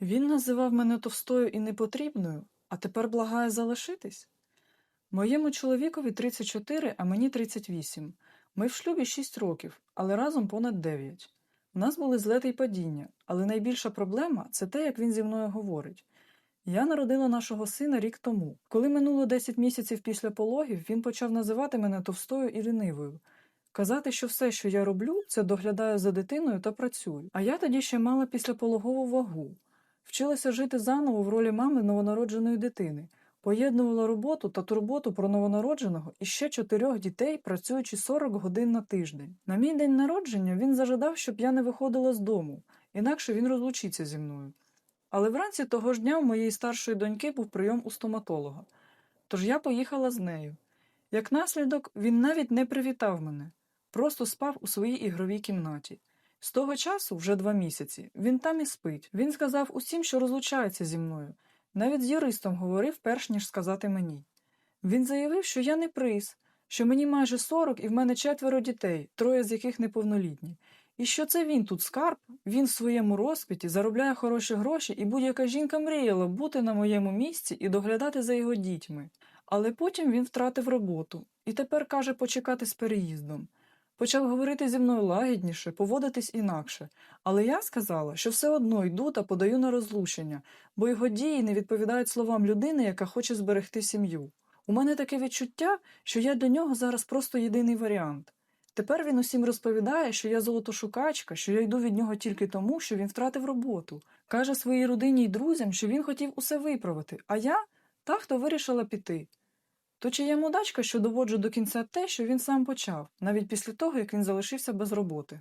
Він називав мене товстою і непотрібною, а тепер благає залишитись. Моєму чоловікові 34, а мені 38. Ми в шлюбі 6 років, але разом понад 9. У нас були злети й падіння, але найбільша проблема це те, як він зі мною говорить. Я народила нашого сина рік тому. Коли минуло 10 місяців після пологів, він почав називати мене товстою і лінивою. Казати, що все, що я роблю, це доглядаю за дитиною та працюю. А я тоді ще мала післяпологову вагу. Вчилася жити заново в ролі мами новонародженої дитини, поєднувала роботу та турботу про новонародженого і ще чотирьох дітей, працюючи 40 годин на тиждень. На мій день народження він зажадав, щоб я не виходила з дому, інакше він розлучиться зі мною. Але вранці того ж дня у моєї старшої доньки був прийом у стоматолога. Тож я поїхала з нею. Як наслідок, він навіть не привітав мене, просто спав у своїй ігровій кімнаті. З того часу, вже два місяці, він там і спить. Він сказав усім, що розлучається зі мною. Навіть з юристом говорив, перш ніж сказати мені. Він заявив, що я не приз, що мені майже 40 і в мене четверо дітей, троє з яких неповнолітні. І що це він тут скарб, він в своєму розквіті заробляє хороші гроші, і будь-яка жінка мріяла бути на моєму місці і доглядати за його дітьми. Але потім він втратив роботу і тепер каже почекати з переїздом. Почав говорити зі мною лагідніше, поводитись інакше. Але я сказала, що все одно йду та подаю на розлучення, бо його дії не відповідають словам людини, яка хоче зберегти сім'ю. У мене таке відчуття, що я для нього зараз просто єдиний варіант. Тепер він усім розповідає, що я золотошукачка, що я йду від нього тільки тому, що він втратив роботу. Каже своїй родині й друзям, що він хотів усе виправити, а я та, хто вирішила піти. То чи я мудачка, що доводжу до кінця те, що він сам почав, навіть після того, як він залишився без роботи.